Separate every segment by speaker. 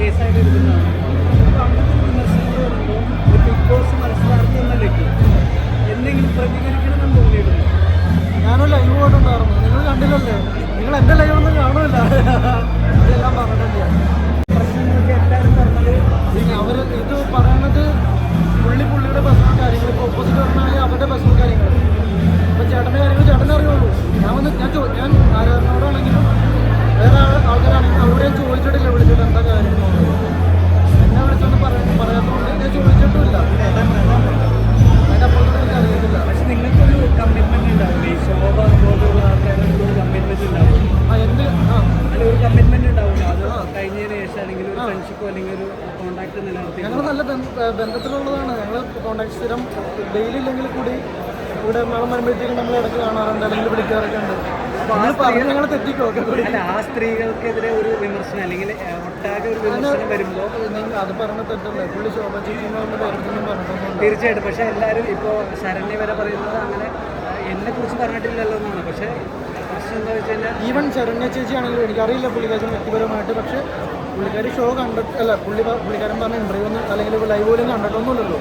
Speaker 1: കേസായിട്ട് എടുക്കുന്നതാണ് അപ്പോൾ അങ്ങനത്തെ ഒരു വിമർശനം വരുമ്പോൾ ഒരു ബിഗ് ബോസ് മത്സരാർത്ഥി എന്ന നിലയ്ക്ക് എന്തെങ്കിലും പ്രതികരിക്കണമെന്ന് തോന്നിയിട്ടുണ്ട്
Speaker 2: ഞാനും ലൈവ് പോയിട്ടുണ്ടായിരുന്നു നിങ്ങൾ കണ്ടില്ലല്ലേ നിങ്ങൾ എന്റെ ലൈവ് ഒന്നും കാണില്ല അതെല്ലാം പറഞ്ഞിട്ടില്ല
Speaker 1: പ്രശ്നങ്ങൾക്ക് എല്ലാവരും പറഞ്ഞത്
Speaker 2: പിന്നെ അവർ ഇത് പറയുന്നത് പുള്ളി പുള്ളിയുടെ ബസ്സിലും കാര്യങ്ങൾ ഇപ്പോൾ ഓപ്പോസിറ്റ് പറഞ്ഞാൽ അവരുടെ ബസ്സിലും കാര്യങ്ങൾ അപ്പോൾ ചേട്ടന്റെ കാര്യങ്ങൾ ചേട്ടനെ ഞാൻ വന്ന് ഞാൻ ഞാൻ ആരാധനയോടാണെങ്കിലും വേറെ ആൾക്കാരാണെങ്കിലും അവരുടെ ചോദിച്ചു
Speaker 1: ഒരു കമ്മിറ്റ്മെന്റ് ഉണ്ടാവില്ല അത് കഴിഞ്ഞ ശേഷം അല്ലെങ്കിൽ ഒരു ഫ്രണ്ട്ഷിപ്പ് അല്ലെങ്കിൽ ഒരു കോണ്ടാക്ട് നിലനിർത്തി ഞങ്ങൾ
Speaker 2: നല്ല ബന്ധത്തിലുള്ളതാണ്. ഞങ്ങൾ കോണ്ടാക്ട് സ്ഥിരം ഡെയിലി ഇല്ലെങ്കിൽ കൂടി ഇവിടെ മേളം വരുമ്പോഴത്തേക്കും നമ്മൾ ഇടയ്ക്ക് കാണാറുണ്ട് അല്ലെങ്കിൽ വിളിക്കാറൊക്കെ ഉണ്ട്.
Speaker 1: ഞങ്ങൾ
Speaker 2: തെറ്റിക്കോ? അല്ല
Speaker 1: ആ സ്ത്രീകൾക്കെതിരെ ഒരു വിമർശനം അല്ലെങ്കിൽ ഒട്ടാകെ ഒരു വിമർശനം വരുമ്പോൾ
Speaker 2: അത് പറഞ്ഞ തെറ്റല്ലേ? പുള്ളി ശോഭ ചേച്ചി
Speaker 1: തീർച്ചയായിട്ടും. പക്ഷെ എല്ലാവരും ഇപ്പോ ശരണ്യ വരെ പറയുന്നത് അങ്ങനെ എന്നെ കുറിച്ച് പറഞ്ഞിട്ടില്ലല്ലോ എന്നാണ്. പക്ഷേ പ്രശ്നം എന്താ വെച്ച് കഴിഞ്ഞാൽ ഈവൻ
Speaker 2: ശരണ്യ ചേച്ചി ആണെങ്കിലും എനിക്കറിയില്ല പുള്ളിക്കാരൻ വ്യക്തിപരമായിട്ട് പക്ഷേ പുള്ളിക്കാരി ഷോ കണ്ടിട്ട് അല്ല പുള്ളി പുള്ളിക്കാരൻ പറഞ്ഞ ഇന്റർവ്യൂ ഒന്നും അല്ലെങ്കിൽ ലൈവ് പോലും കണ്ടിട്ടൊന്നുമില്ലല്ലോ.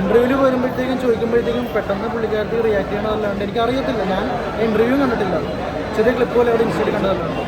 Speaker 2: ഇന്റർവ്യൂവിൽ വരുമ്പോഴത്തേക്കും ചോദിക്കുമ്പോഴത്തേക്കും പെട്ടെന്ന് പുള്ളിക്കാർക്ക് റിയാക്ട് ചെയ്യണതല്ലാണ്ട് എനിക്കറിയത്തില്ല. ഞാൻ ഇന്റർവ്യൂ കണ്ടിട്ടില്ല. ചെറിയ ക്ലിപ്പ് പോലെ അവിടെ ഇൻസ്റ്റയിൽ കണ്ടതല്ലാണ്ട്.